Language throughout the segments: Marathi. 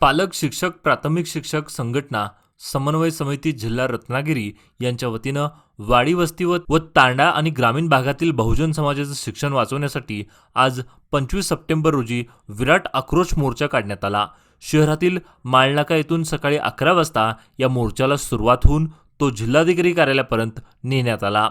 पालक शिक्षक प्राथमिक शिक्षक संघटना समन्वय समिती जिल्हा रत्नागिरी यांच्या वतीनं वाडी वस्ती व व तांडा आणि ग्रामीण भागातील बहुजन समाजाचं शिक्षण वाचवण्यासाठी आज पंचवीस सप्टेंबर रोजी विराट आक्रोश मोर्चा काढण्यात आला. शहरातील माळनाका येथून सकाळी अकरा वाजता या मोर्चाला सुरुवात होऊन तो जिल्हाधिकारी कार्यालयापर्यंत नेण्यात आला.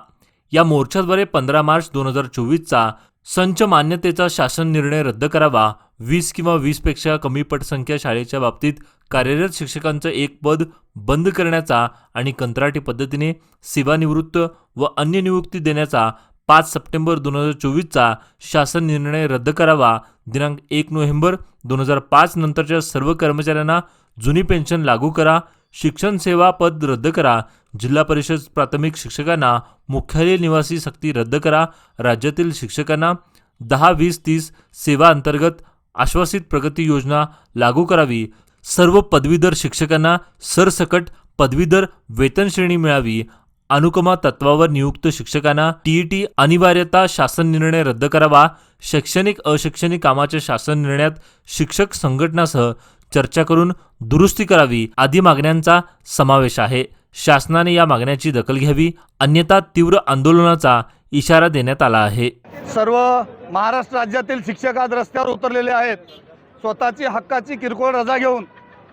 या मोर्चाद्वारे पंधरा मार्च दोन हजार चोवीसचा संच मान्यतेचा शासन निर्णय रद्द करावा वीस किंवा वीसपेक्षा कमी पटसंख्या शाळेच्या बाबतीत कार्यरत शिक्षकांचं एक पद बंद करण्याचा आणि कंत्राटी पद्धतीने सेवानिवृत्त व अन्य नियुक्ती देण्याचा पाच सप्टेंबर दोन हजार चोवीसचा शासन निर्णय रद्द करावा दिनांक एक नोव्हेंबर दोन हजार पाच नंतरच्या सर्व कर्मचाऱ्यांना जुनी पेन्शन लागू करा शिक्षण सेवा पद रद्द करा. जिल्हा परिषद प्राथमिक शिक्षकांना मुख्यालय निवासी सक्ती रद्द करा. राज्यातील शिक्षकांना दहा वीस तीस सेवा अंतर्गत आश्वासित प्रगती योजना लागू करावी. सर्व पदवीधर शिक्षकांना सरसकट पदवीधर वेतन श्रेणी मिळावी. अनुकमा तत्वावर नियुक्त शिक्षकांना टीईटी अनिवार्यता शासन निर्णय रद्द करावा. शैक्षणिक अशैक्षणिक कामाच्या शासन निर्णयात शिक्षक संघटनासह चर्चा करून दुरुस्ती करावी आदी मागण्यांचा समावेश आहे. शासनाने या मागण्याची दखल घ्यावी अन्यथा तीव्र आंदोलनाचा इशारा देण्यात आला आहे. सर्व महाराष्ट्र राज्यातील शिक्षक आज रस्त्यावर उतरलेले आहेत. स्वतःची हक्काची किरकोळ रजा घेऊन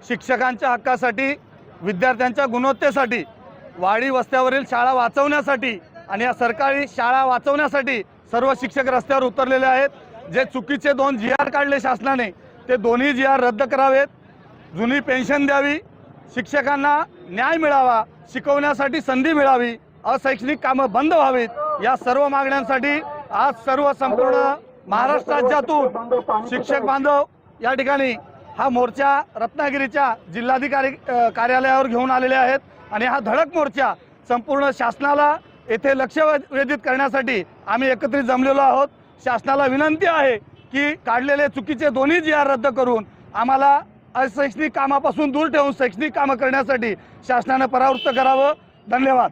शिक्षकांच्या हक्कासाठी विद्यार्थ्यांच्या गुणवत्तेसाठी वाडी वस्त्यावरील शाळा वाचवण्यासाठी आणि या सरकारी शाळा वाचवण्यासाठी सर्व शिक्षक रस्त्यावर उतरलेले आहेत. जे चुकीचे दोन जी आर काढले शासनाने ते दोन्ही जी आर रद्द करावेत. जुनी पेन्शन द्यावी. शिक्षकांना न्याय मिळावा. शिकवण्यासाठी संधी मिळावी. अशैक्षणिक कामं बंद व्हावीत. या सर्व मागण्यांसाठी आज सर्व संपूर्ण महाराष्ट्र राज्यातून शिक्षक बांधव या ठिकाणी हा मोर्चा रत्नागिरीच्या जिल्हाधिकारी कार्यालयावर घेऊन आलेले आहेत. आणि हा धडक मोर्चा संपूर्ण शासनाला येथे लक्ष वेधित करण्यासाठी आम्ही एकत्रित जमलेलो आहोत. शासनाला विनंती आहे की काढलेले चुकीचे दोन्ही जी आर रद्द करून आम्हाला अशैक्षणिक कामापासून दूर ठेवून शैक्षणिक कामं करण्यासाठी शासनानं परावृत्त करावं. धन्यवाद.